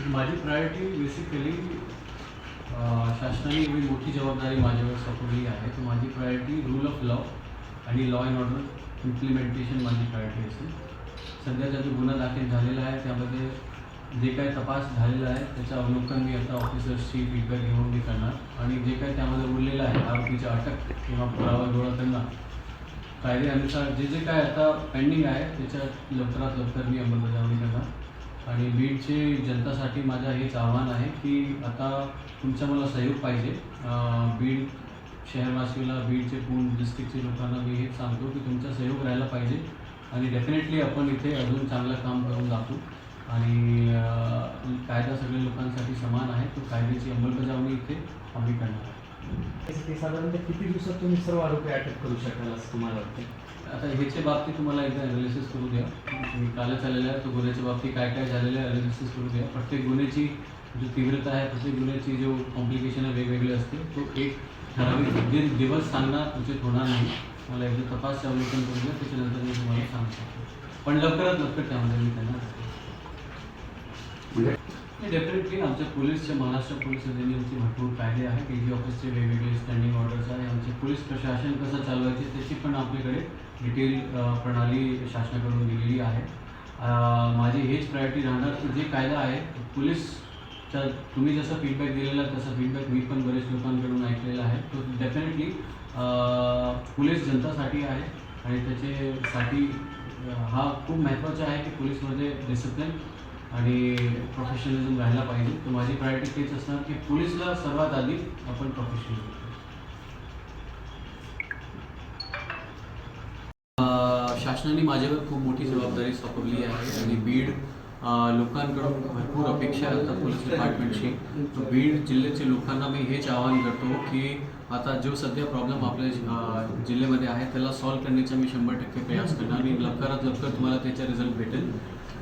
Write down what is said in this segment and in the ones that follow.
माझी priority basically शासनाने एवढी मोठी जबाबदारी माझ्यावर सोपवली आहे. तर माझी प्रायोरिटी रूल ऑफ लॉ आणि लॉ अँड ऑर्डर इम्प्लिमेंटेशन माझी प्रायोरिटी असेल. सध्याचा जो गुन्हा दाखल झालेला आहे त्यामध्ये जे काय तपास झालेला आहे त्याचं अवलोकन मी आता ऑफिसर्सची फीडबॅक घेऊन मी करणार. आणि जे काय त्यामध्ये उरलेलं आहे आरोपीची अटक किंवा पुरावा गोळा करणं कायद्यानुसार जे जे काय आता पेंडिंग आहे त्याच्यात लवकरात लवकर मी अंमलबजावणी करणार. आणि बीडचे जनतासाठी माझं हेच आव्हान आहे की आता तुमचा मला सहयोग पाहिजे. बीड शहरवासीला बीडचे पूर्ण डिस्ट्रिक्टचे लोकांना मी हेच सांगतो की तुमचा सहयोग राहायला पाहिजे. आणि डेफिनेटली आपण इथे अजून चांगलं काम करून दाखवू. आणि कायदा सगळ्या लोकांसाठी समान आहे. तो कायद्याची अंमलबजावणी इथे आम्ही करणार आहे किती दिवसात तुम्ही सर्व आरोपी अटक करू शकाल असं तुम्हाला आता ह्याच्या बाबतीत तुम्हाला एकदा करू द्या. तुम्ही कालच तो गुन्ह्याच्या बाबतीत काय काय झालेलं आहे करू द्या. प्रत्येक गुन्ह्याची जो तीव्रता आहे, प्रत्येक गुन्ह्याची जो कॉम्प्लिकेशन आहे वेगवेगळे असते तो एक ठराविक दीड दिवस सांगणं उचित होणार नाही. मला एकदा तपास अवलोकन करू द्या, त्याच्यानंतर मी तुम्हाला सांगू शकतो पण लवकरात लवकर त्यामध्ये मी त्यांना डेफिनेटली आमच्या पोलीसचे महाराष्ट्र पोलीस अधिनियमचे भरपूर कायदे आहे पी जी ऑफिसचे वेगवेगळे स्टँडिंग ऑर्डर्स आहे आमचे पोलीस प्रशासन कसं चालवायचे त्याची पण आपल्याकडे डिटेल प्रणाली शासनाकडून दिलेली आहे. माझी हेच प्रायोरिटी राहणार की जे कायदा आहे पोलीसचा तुम्ही जसा फीडबॅक दिलेला तसा फीडबॅक मी पण बरेच लोकांकडून ऐकलेला आहे. तो डेफिनेटली पोलीस जनतासाठी आहे आणि त्याच्यासाठी हा खूप महत्त्वाचा आहे की पोलीसमध्ये डिसिप्लिन आणि प्रोफेशनलिझम राहायला पाहिजे. तर माझी प्रायोरिटी तेच असणार की पोलीसला सर्वात आधी आपण प्रोफेशनल शासनाने माझ्यावर खूप मोठी जबाबदारी सोपवली आहे आणि बीड लोकांकडून भरपूर अपेक्षा आता पोलीस डिपार्टमेंटची तर बीड जिल्ह्याच्या लोकांना मी हेच आवाहन करतो की आता जो सध्या प्रॉब्लेम आपल्या जिल्ह्यामध्ये आहे त्याला सॉल्व्ह करण्याचा मी शंभर टक्के प्रयास करणार. आणि लवकरात लवकर तुम्हाला त्याचा रिझल्ट भेटेल.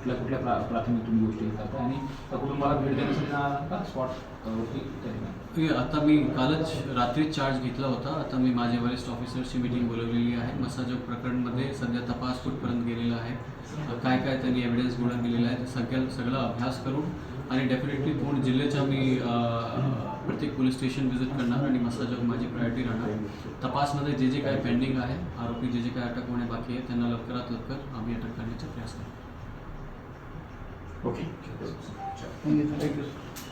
कुठल्या कुठल्या प्रा प्राथमिक तुम्ही गोष्टी करता आणि त्या कुटुंबाला भेट देण्यासाठी जाणार का स्पॉट वरती आता मी कालच रात्रीच चार्ज घेतला होता. आता मी माझ्या वरिष्ठ ऑफिसरची मीटिंग बोलवलेली आहे. मसाजोग प्रकरणमध्ये सध्या तपास कुठपर्यंत गेलेला आहे. काय काय त्यांनी एव्हिडन्स गोळा केलेला आहे. सगळ्या सगळा अभ्यास करून आणि डेफिनेटली पूर्ण जिल्ह्याच्या मी प्रत्येक पोलीस स्टेशन व्हिजिट करणार आणि मसाजोग माझी प्रायोरिटी राहणार. तपासमध्ये जे जे काय पेंडिंग आहे आरोपी जे जे काय अटक होणे बाकी आहे त्यांना लवकरात लवकर आम्ही अटक करण्याचा प्रयास ロケに行ってくれるんですかじゃあ。